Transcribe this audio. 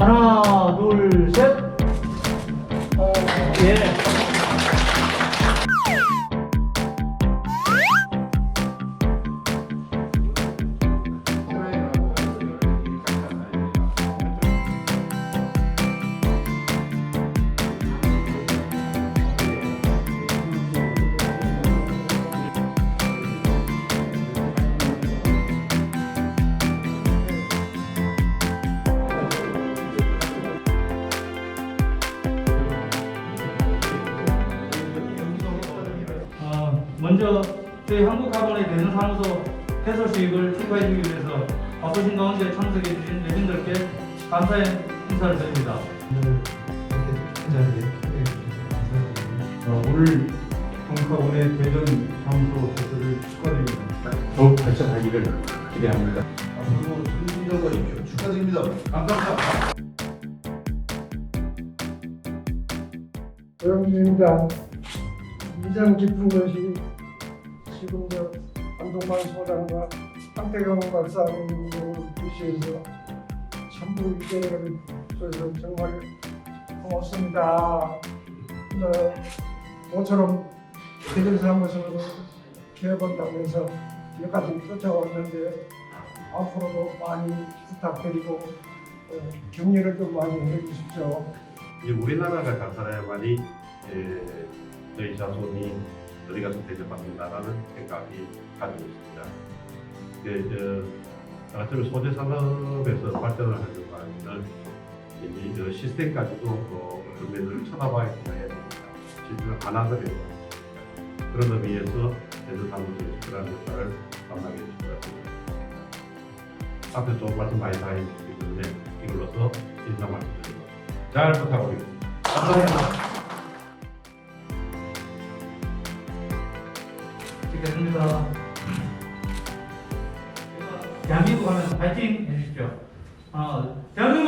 하나, 둘, 셋. 먼저 저희 한국학원의 대전사무소 해설 수익을 축하해주기 위해서 바쁘신 가운데 참석해주신 외진들께 감사의 인사를 드립니다. 어, 오늘 한국학원의 대전 사무소 개설을 축하드립니다. 더욱 발전하기를 기대합니다. 앞으로 승진정권이십시오. 축하드립니다. 감사합니다. 여러분입니다. 이장 깊은 것이 지금 저 안동만 소장과 황태경 박사님을 계시해서 전부 이제를 줘서 정말 고맙습니다. 네, 모처럼 대전사무소를 개업한다면서 여기까지 쫓아왔는데 앞으로도 많이 부탁드리고 어, 격려를 좀 많이 해주십시오. 이제 우리나라가 가서야만이 에, 저희 자손이 어디 가서 대접받는다라는 생각이 가지고 있습니다. 그, 저, 나처럼 소재 산업에서 발전을 하려고 하면 이저 시스템까지도 어, 어떤 면을 쳐다봐야 됩니다. 실제로 하나더라도 그런 의미에서 대전 사무소에서 그런 역할을 담당해 주실 것 같습니다. 앞에 좋은 말씀 많이 다 해주시기 때문에 이걸로서 인사 말씀드립니다. 잘 부탁드립니다. 찍 겠습니다. 대한민국 하면 파이팅 해주십시오. 어, 대한민국